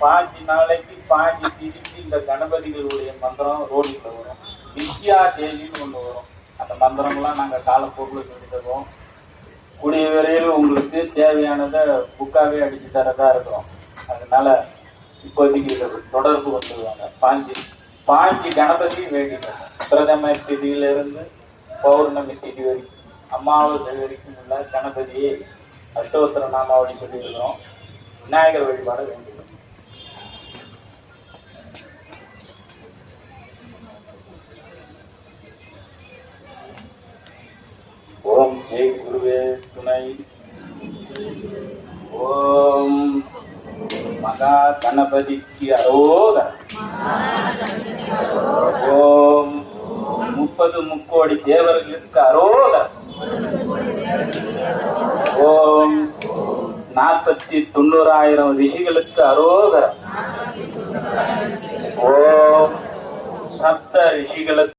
பாஞ்சு நாளைக்கு பாஞ்சு திதிக்கு இந்த கணபதிகளுடைய மந்திரம் ரோடில் வரும். வித்யா தேவின்னு ஒன்று வரும். அந்த மந்திரம்லாம் நாங்கள் காலப்போக்கில் சொல்லி தருவோம் கூடிய விரைவில் உங்களுக்கு தேவையானதை புக்காவே அடித்து தரதாக இருக்கிறோம். அதனால இப்போதைக்கு இதை தொடர்பு கொண்டுருவாங்க. பாஞ்சு பாஞ்சு கணபதி வேண்டிக்கணும் பிரதம திதியிலிருந்து பௌர்ணமி திதி வரைக்கும் அமாவாசை வரைக்கும் உள்ள கணபதியை அஷ்டோத்திர நாமாவளி சொல்லியிருக்கிறோம் விநாயகர் வழிபாடு வேண்டும் ஜெய் குருவே துணை. ஓம் மகா கணபதிக்கு அரோக ஓம் முப்பது முக்கோடி தேவர்களுக்கு அரோக ஓம் நாற்பத்தி தொண்ணூறாயிரம் ரிஷிகளுக்கு அரோக ஓம் சப்த ரிஷிகளுக்கு